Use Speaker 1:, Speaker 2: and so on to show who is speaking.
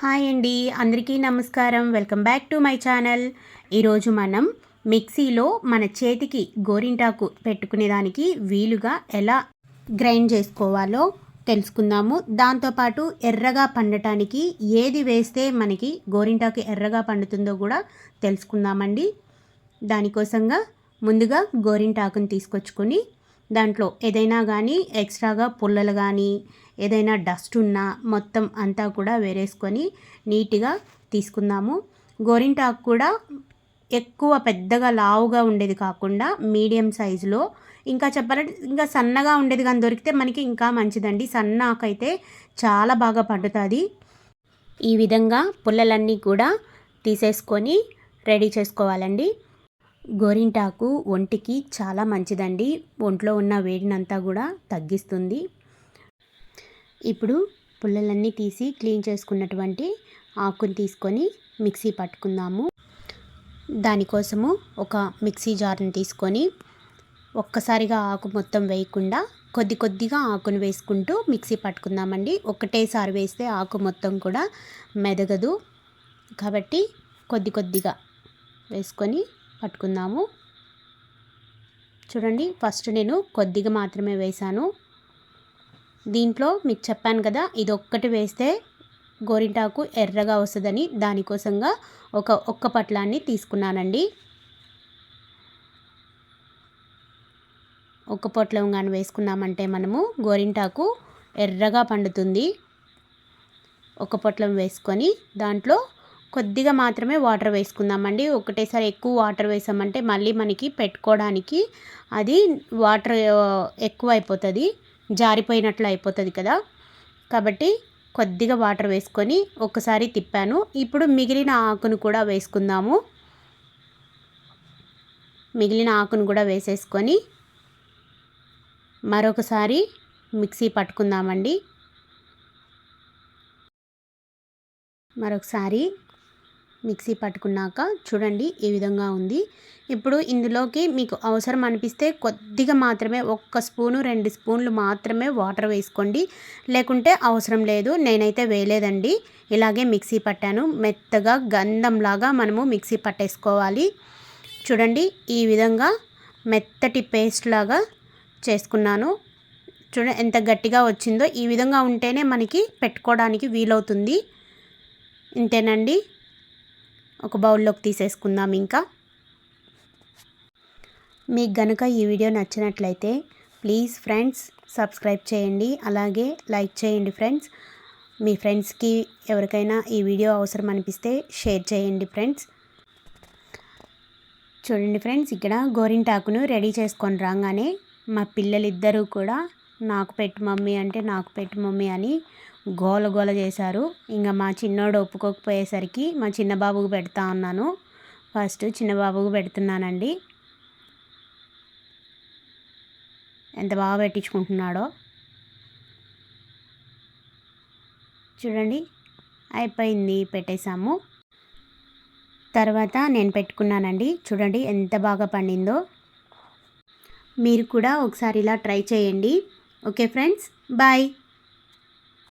Speaker 1: Hi అండి. అందరికీ నమస్కారం. Welcome back to my channel. ఈరోజు మనం మిక్సీలో మన చేతికి గోరింటాకు పెట్టుకునేదానికి వీలుగా ఎలా గ్రైండ్ చేసుకోవాలో తెలుసుకుందాము. దాంతోపాటు ఎర్రగా పండటానికి ఏది వేస్తే మనకి గోరింటాకు ఎర్రగా పండుతుందో కూడా తెలుసుకుందామండి. దానికోసంగా ముందుగా గోరింటాకుని తీసుకొచ్చుకొని దాంట్లో ఏదైనా కానీ ఎక్స్ట్రాగా పుల్లలు కానీ ఏదైనా డస్ట్ ఉన్నా మొత్తం అంతా కూడా వేరేసుకొని నీట్గా తీసుకుందాము. గోరింటాకు కూడా ఎక్కువ పెద్దగా లావుగా ఉండేది కాకుండా మీడియం సైజులో. ఇంకా చెప్పాలంటే ఇంకా సన్నగా ఉండేది కానీ దొరికితే మనకి ఇంకా మంచిదండి. సన్న ఆకైతే చాలా బాగా పండుతుంది. ఈ విధంగా పుల్లలన్నీ కూడా తీసేసుకొని రెడీ చేసుకోవాలండి. గోరింటాకు ఒంటికి చాలా మంచిదండి. ఒంట్లో ఉన్న వేడినంతా కూడా తగ్గిస్తుంది. ఇప్పుడు పుల్లలన్నీ తీసి క్లీన్ చేసుకున్నటువంటి ఆకుని తీసుకొని మిక్సీ పట్టుకుందాము. దానికోసము ఒక మిక్సీ జార్ని తీసుకొని ఒక్కసారిగా ఆకు మొత్తం వేయకుండా కొద్ది కొద్దిగా ఆకును వేసుకుంటూ మిక్సీ పట్టుకుందామండి. ఒకటేసారి వేస్తే ఆకు మొత్తం కూడా మెదగదు. కాబట్టి కొద్ది కొద్దిగా వేసుకొని పట్టుకుందాము చూడండి ఫస్ట్ నేను కొద్దిగా మాత్రమే వేశాను. దీంట్లో మీకు చెప్పాను కదా ఇది ఒక్కటి వేస్తే గోరింటాకు ఎర్రగా వస్తుందని దానికోసంగా ఒక ఒక్క పట్లాన్ని తీసుకున్నానండి. ఒక్క పొట్లం కానీ వేసుకున్నామంటే మనము గోరింటాకు ఎర్రగా పండుతుంది. ఒక పొట్లం వేసుకొని దాంట్లో కొద్దిగా మాత్రమే వాటర్ వేసుకుందామండి. ఒకటేసారి ఎక్కువ వాటర్ వేసామంటే మళ్ళీ మనకి పెట్టుకోవడానికి అది వాటర్ ఎక్కువ అయిపోతుంది జారిపోయినట్లు అయిపోతుంది కదా. కాబట్టి కొద్దిగా వాటర్ వేసుకొని ఒకసారి తిప్పాను. ఇప్పుడు మిగిలిన ఆకును కూడా వేసుకుందాము. మిగిలిన ఆకును కూడా వేసేసుకొని మరొకసారి మిక్సీ పట్టుకుందామండి. మరొకసారి మిక్సీ పట్టుకున్నాక చూడండి ఈ విధంగా ఉంది. ఇప్పుడు ఇందులోకి మీకు అవసరం అనిపిస్తే కొద్దిగా మాత్రమే ఒక్క స్పూను రెండు స్పూన్లు మాత్రమే వాటర్ వేసుకోండి. లేకుంటే అవసరం లేదు. నేనైతే వేయలేదండి. ఇలాగే మిక్సీ పట్టాను. మెత్తగా గంధంలాగా మనము మిక్సీ పట్టేసుకోవాలి. చూడండి ఈ విధంగా మెత్తటి పేస్ట్ లాగా చేసుకున్నాను. చూడండి ఎంత గట్టిగా వచ్చిందో ఈ విధంగా ఉంటేనే మనకి పెట్టుకోవడానికి వీలవుతుంది. ఇంతేనండి. ఒక బౌల్లోకి తీసేసుకుందాం ఇంకా. మీకు గనుక ఈ వీడియో నచ్చినట్లయితే ప్లీజ్ ఫ్రెండ్స్ సబ్స్క్రైబ్ చేయండి అలాగే లైక్ చేయండి ఫ్రెండ్స్. మీ ఫ్రెండ్స్కి ఎవరికైనా ఈ వీడియో అవసరం అనిపిస్తే షేర్ చేయండి ఫ్రెండ్స్. చూడండి ఫ్రెండ్స్ ఇక్కడ గోరింటాకును రెడీ చేసుకొని రాగానే మా పిల్లలిద్దరూ కూడా నాకు పెట్టు మమ్మీ అంటే నాకు పెట్టు మమ్మీ అని గోల గోల చేశారు. ఇంకా మా చిన్నోడు ఒప్పుకోకపోయేసరికి మా చిన్న బాబుకు పెడతా ఉన్నాను. ఫస్ట్ చిన్న బాబుకు పెడుతున్నానండి. ఎంత బాగా పెట్టించుకుంటున్నాడో. చూడండి అయిపోయింది పెట్టేశాము. తర్వాత నేను పెట్టుకున్నానండి. చూడండి ఎంత బాగా పండిందో. మీరు కూడా ఒకసారి ఇలా ట్రై చేయండి. Okay friends bye.